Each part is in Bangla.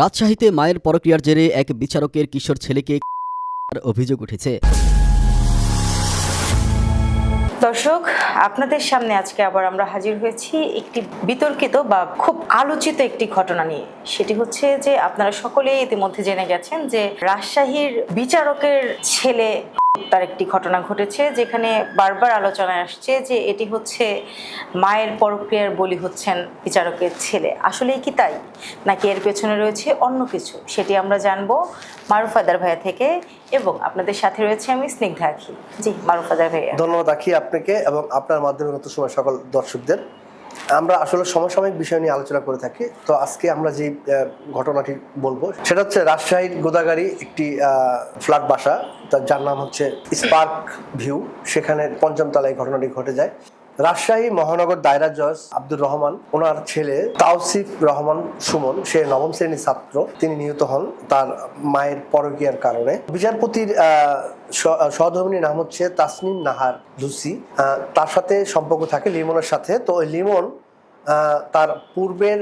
রাজশাহীতে মায়ের পরক্রিয়ার জেরে এক বিচারকের কিশোর ছেলেকে অভিযোগ উঠেছে। দর্শক, আপনাদের সামনে আজকে আবার আমরা হাজির হয়েছি একটি বিতর্কিত বা খুব আলোচিত একটি ঘটনা নিয়ে। সেটি হচ্ছে যে আপনারা সকলেই ইতিমধ্যে জেনে গেছেন যে রাজশাহীর বিচারকের ছেলে তার একটি ঘটনা ঘটেছে, যেখানে বারবার আলোচনায় আসছে যে এটি হচ্ছে মায়ের পরক্রিয়ার বলি হচ্ছেন বিচারকের ছেলে। আসলেই কি তাই? নাকি এর পেছনে রয়েছে অন্য কিছু? সেটি আমরা জানব মারুফাদার ভাইয়া থেকে এবং আপনাদের সাথে রয়েছে আমি স্নিগ্ধা আখি। জি মারুফাদার ভাইয়া। ধন্যবাদ আখি আপনাকে এবং আপনার মাধ্যমে গত সময় সকল দর্শকদের। আমরা আসলে সমসাময়িক বিষয় নিয়ে আলোচনা করে থাকি। তো আজকে আমরা যে ঘটনাটি বলব, সেটা হচ্ছে রাজশাহীর গোদাগাড়ি একটি ফ্ল্যাট বাসা। যার নাম হচ্ছে স্পার্ক ভিউ। সেখানে পঞ্চম তলায় ঘটনাটি ঘটে যায়। রাজশাহী মহানগর দায়রা জজ আব্দুর রহমান, ওনার ছেলে তাওসিফ রহমান সুমন, সে নবম শ্রেণির ছাত্র, তিনি নিহত হন তার মায়ের পরকীয়ার কারণে। বিচারপতির সহধর্মিনীর নাম হচ্ছে তাসনিম নাহার লুসি। তার সাথে সম্পর্ক থাকে লিমনের সাথে। তো ওই লিমন তার পূর্বের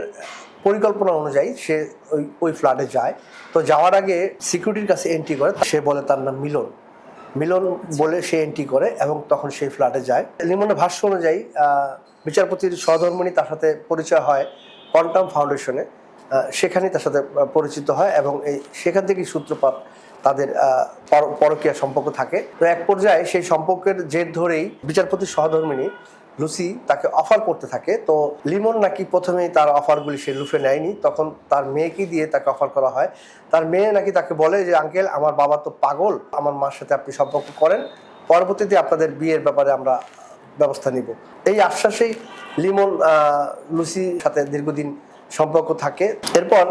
পরিকল্পনা অনুযায়ী সে ওই ওই ফ্ল্যাটে যায়। তো যাওয়ার আগে সিকিউরিটির কাছে এন্ট্রি করে, সে বলে তার নাম মিলন। মিলন বলে সে এন্ট্রি করে এবং তখন সেই ফ্ল্যাটে যায়। লিমনের ভাষ্য অনুযায়ী বিচারপতির সহধর্মিনী তার সাথে পরিচয় হয় কোয়ান্টাম ফাউন্ডেশনে। সেখানেই তার সাথে পরিচিত হয় এবং এই সেখান থেকেই সূত্রপাত তাদের পরকীয়া সম্পর্ক থাকে। তো এক পর্যায়ে সেই সম্পর্কের জের ধরেই বিচারপতির সহধর্মিনী লুসি তাকে অফার করতে থাকে। তো লিমন নাকি প্রথমেই তার অফারগুলি সে লুফে নেয়নি, তখন তার মেয়েকে দিয়ে তাকে অফার করা হয়। তার মেয়ে নাকি তাকে বলে যে, আঙ্কেল, আমার বাবা তো পাগল, আমার মার সাথে আপনি সম্পর্ক করেন, পরবর্তীতে আপনাদের বিয়ের ব্যাপারে আমরা ব্যবস্থা নিব। এই আশ্বাসেই লিমন লুসির সাথে দীর্ঘদিন সম্পর্ক থাকে। এরপর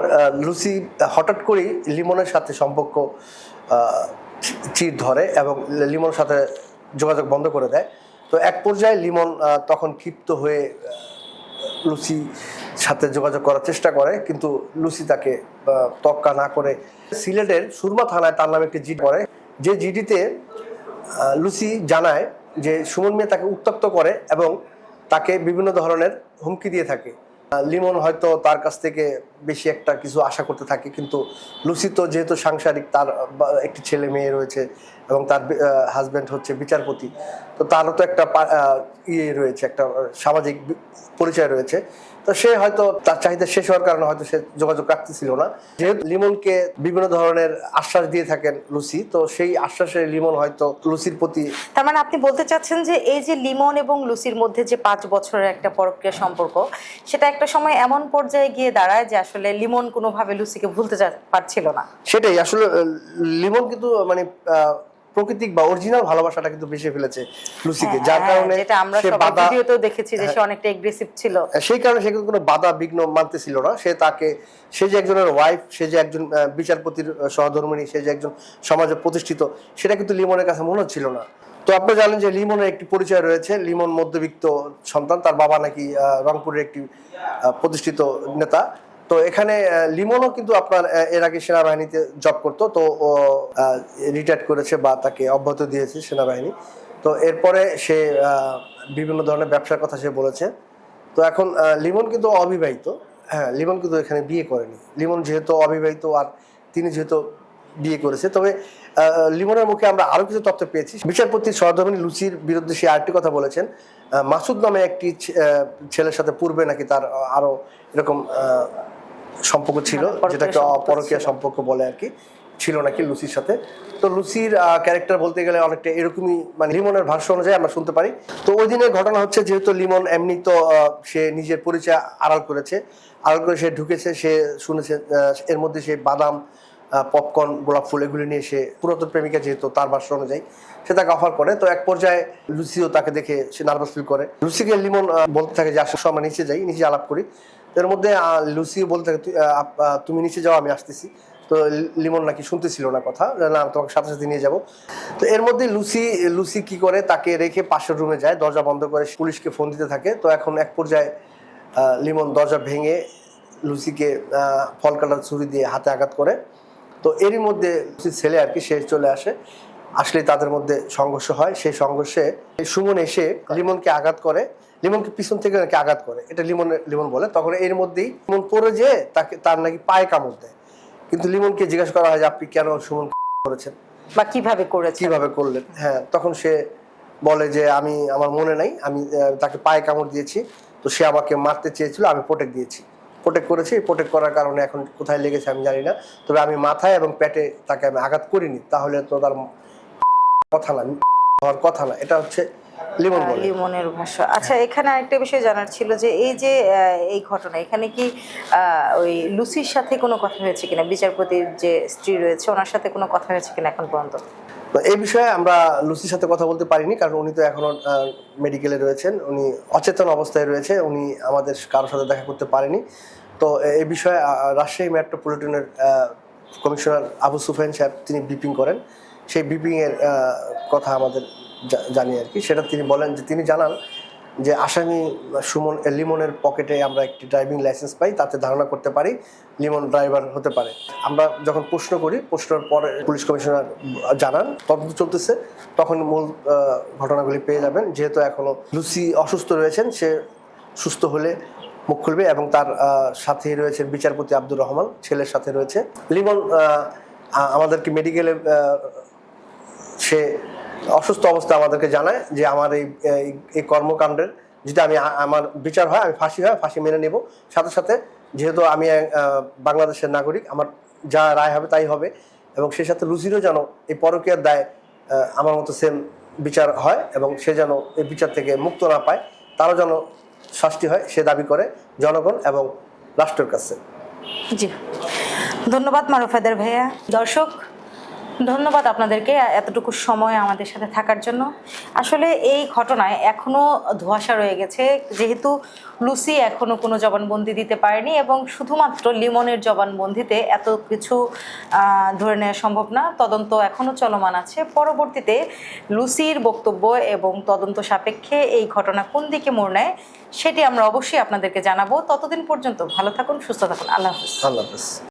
লুসি হঠাৎ করেই লিমনের সাথে সম্পর্ক চির ধরে এবং লিমনের সাথে যোগাযোগ বন্ধ করে দেয়। তো এক পর্যায়ে লিমন তখন ক্ষিপ্ত হয়ে লুসি সাথে যোগাযোগ করার চেষ্টা করে, কিন্তু লুসি তাকে তক্কা না করে সিলেটের সুরমা থানায় তার নামে একটি জিডি করে যে জিডিতে লুসি জানায় যে সুমন মিয়া তাকে উত্তক্ত করে এবং তাকে বিভিন্ন ধরনের হুমকি দিয়ে থাকে। লিমন হয়তো তার কাছ থেকে বেশি একটা কিছু আশা করতে থাকে, কিন্তু লুসি তো যেহেতু সাংসারিক, তার একটি ছেলে মেয়ে রয়েছে এবং তার হাজব্যান্ড হচ্ছে বিচারপতি, তো তারও তো একটা ইয়ে রয়েছে, একটা সামাজিক পরিচয় রয়েছে। তো সে হয়তো তার চাহিদা শেষ হওয়ার কারণে হয়তো সে যোগাযোগ রাখতেছিল না। যেহেতু লিমনকে বিভিন্ন ধরনের আশ্বাস দিয়ে থাকেন লুসি তো সেই আশ্বাসে লিমন হয়তো লুসির প্রতি তার মানে আপনি বলতে চাচ্ছেন যে এই যে লিমন এবং লুসির মধ্যে যে পাঁচ বছরের একটা পরক্রিয়া সম্পর্ক সেটা একটা সময় এমন পর্যায়ে গিয়ে দাঁড়ায় যে আসলে লিমন কোনোভাবে লুসিকে ভুলতে পারছিল না? সেটাই আসলে লিমন কিন্তু মানে প্রকৃতিক বা অরিজিনাল ভালোবাসাটা কিন্তু বেশি ফেলেছে লুসিকে। যার হ্যাঁ, কারণে যেটা আমরা সে বাধা হ্যাঁ। ভিডিওতেও দেখেছি যে সে অনেকটা এগ্রেসিভ ছিল। সেই কারণে সে কিন্তু কোনো বাধা বিঘ্ন মানতেছিল না। সে তাকে সে যে একজনের ওয়াইফ সে যে একজন বিচারপতির সহধর্মিণী সে যে একজন সমাজে প্রতিষ্ঠিত সেটা কিন্তু লিমনের কাছে মনে হচ্ছিল না। তো আপনি জানেন যে লিমনের একটি পরিচয় রয়েছে। লিমন মধ্যবিত্ত সন্তান তার বাবা নাকি রংপুরের একটি প্রতিষ্ঠিত নেতা। তো এখানে লিমনও কিন্তু আপনার এর আগে সেনাবাহিনীতে জব করতো, তো ও রিটায়ার্ড করেছে বা তাকে অব্যাহত দিয়েছে সেনাবাহিনী। তো এরপরে সে বিভিন্ন ধরনের ব্যবসার কথা সে বলেছে। তো এখন লিমন কিন্তু অবিবাহিত। হ্যাঁ লিমন কিন্তু এখানে বিয়ে করেনি। লিমন যেহেতু অবিবাহিত আর তিনি যেহেতু বিয়ে করেছে, তবে লিমনের মুখে আমরা আরও কিছু তথ্য পেয়েছি। বিচারপতি সহধর্মিনী লুচির বিরুদ্ধে সে আরেকটি কথা বলেছেন মাসুদ নামে একটি ছেলের সাথে পূর্বে নাকি তার আরও এরকম সম্পর্ক ছিল হ্যাঁ, যেটাকে অপরকীয়া সম্পর্ক বলে আর কি ছিল নাকি লুসির সাথে। তো লুসির ক্যারেক্টার বলতে গেলে অনেকটা এরকমই মানে লিমনের ভাষ্য অনুযায়ী আমরা শুনতে পারি। তো ওই দিনের ঘটনা হচ্ছে যেহেতু লিমন এমনি তো সে নিজের পরিচয় আড়াল করেছে। আড়াল করে সে ঢুকেছে সে শুনেছে এর মধ্যে সে বাদাম পপকর্ন গোলাপ ফুল এগুলি নিয়ে সে পুরাতন প্রেমিকা যেহেতু তার ভাষ্য অনুযায়ী সে তাকে অফার করে। তো এক পর্যায়ে লুসিও তাকে দেখে সে নার্ভাস ফিল করে। লুসিকে লিমন বলতে থাকে যে আসলে সময় নিচে যাই নিচে আলাপ করি। এর মধ্যে লুসিও বলতে থাকে "তুই, আহ, আপ- আহ, তুমি নিচে যাও আমি আসতেছি। তো লিমন নাকি শুনতেছিল না কথা না তোমাকে সাথে সাথে নিয়ে যাব। তো এর মধ্যে লুসি লুসি কি করে তাকে রেখে পাশের রুমে যায় দরজা বন্ধ করে পুলিশকে ফোন দিতে থাকে। তো এখন এক পর্যায়ে লিমন দরজা ভেঙে লুসিকে ফল কাটার ছুরি দিয়ে হাতে আঘাত করে। তো এরই মধ্যে ছেলে আর কি সে চলে আসে। আসলে তাদের মধ্যে সংঘর্ষ হয়। সেই সংঘর্ষে সুমন এসে লিমনকে আঘাত করে। লিমনকে পিছন থেকে নাকি আঘাত করে। এটা লিমন লিমন বলে। তখন এর মধ্যেই লিমন পড়ে যেয়ে তাকে তার নাকি পায়ে কামড় দেয়। কিন্তু লিমনকে জিজ্ঞাসা করা হয় যে আপনি কেন সুমন করেছেন? বা কীভাবে করেছে কীভাবে করলেন? হ্যাঁ তখন সে বলে যে আমি আমার মনে নাই। আমি তাকে পায়ে কামড় দিয়েছি। তো সে আমাকে মারতে চেয়েছিল। আমি প্রোটেক্ট দিয়েছি। প্রোটেক্ট করেছি। প্রোটেক্ট করার কারণে এখন কোথায় লেগেছে আমি জানি না। তবে আমি মাথায় এবং পেটে তাকে আমি আঘাত করিনি। তাহলে তো তার কথা না হওয়ার কথা না এটা হচ্ছে লিমন লিমনের ভাষা। আচ্ছা এখানে আরেকটা বিষয় জানার ছিল যে এই যে এই ঘটনা এখানে কি ওই লুসির সাথে কোনো কথা হয়েছে কিনা? বিচারপতির যে স্ত্রী রয়েছে ওনার সাথে কোনো কথা হয়েছে কিনা এখন পর্যন্ত? তো এই বিষয়ে আমরা লুসির সাথে কথা বলতে পারিনি কারণ উনি তো এখনও মেডিকেলে রয়েছেন। উনি অচেতন অবস্থায় রয়েছে উনি আমাদের কারোর সাথে দেখা করতে পারেনি। তো এই বিষয়ে রাজশাহী মেট্রোপলিটনের কমিশনার আবু সুফেন সাহেব তিনি ব্রিফিং করেন। সেই ব্রিফিং এর কথা আমাদের জানি আর কি। সেটা তিনি বলেন যে, তিনি জানান যে, আসামি সুমন লিমনের পকেটে আমরা একটি ড্রাইভিং লাইসেন্স পাই, তাতে ধারণা করতে পারি লিমন ড্রাইভার হতে পারে। আমরা যখন প্রশ্ন করি, প্রশ্নের পরে পুলিশ কমিশনার জানান, তদন্ত চলতেছে, তখন মূল ঘটনাগুলি পেয়ে যাবেন। যেহেতু এখনও লুসি অসুস্থ রয়েছেন, সে সুস্থ হলে মুখ খুলবে এবং তার সাথে রয়েছেন বিচারপতি আব্দুর রহমান, ছেলের সাথে রয়েছে। লিমন আমাদেরকে মেডিকেলে সে অসুস্থ অবস্থা আমাদেরকে জানায় যে আমার এই, এই- কর্মকাণ্ডের যদি আমি আমার বিচার হয়, আমি ফাঁসি হয়, ফাঁসি মেনে নেব। সাথে সাথে যেহেতু আমি বাংলাদেশের নাগরিক, আমার যা রায় হবে তাই হবে এবং সেই সাথে লুসিরও যেন এই পরকীয়ার দায় আমার মতো সেম বিচার হয় এবং সে যেন এই বিচার থেকে মুক্ত না পায়, তারও যেন শাস্তি হয়, সে দাবি করে জনগণ এবং রাষ্ট্রের কাছে। জি। ধন্যবাদ মারুফাদের ভাইয়া। দর্শক ধন্যবাদ আপনাদেরকে এতটুকু সময় আমাদের সাথে থাকার জন্য। আসলে এই ঘটনায় এখনও ধোঁয়াশা রয়ে গেছে। যেহেতু লুসি এখনও কোনো জবানবন্দি দিতে পারেনি এবং শুধুমাত্র লিমনের জবানবন্দিতে এত কিছু ধরে নেওয়া সম্ভব না। তদন্ত এখনও চলমান আছে। পরবর্তীতে লুসির বক্তব্য এবং তদন্ত সাপেক্ষে এই ঘটনা কোন দিকে মোড় নেয় সেটি আমরা অবশ্যই আপনাদেরকে জানাব। ততদিন পর্যন্ত ভালো থাকুন, সুস্থ থাকুন। আল্লাহ হাফিজ। আল্লাহ হাফেজ।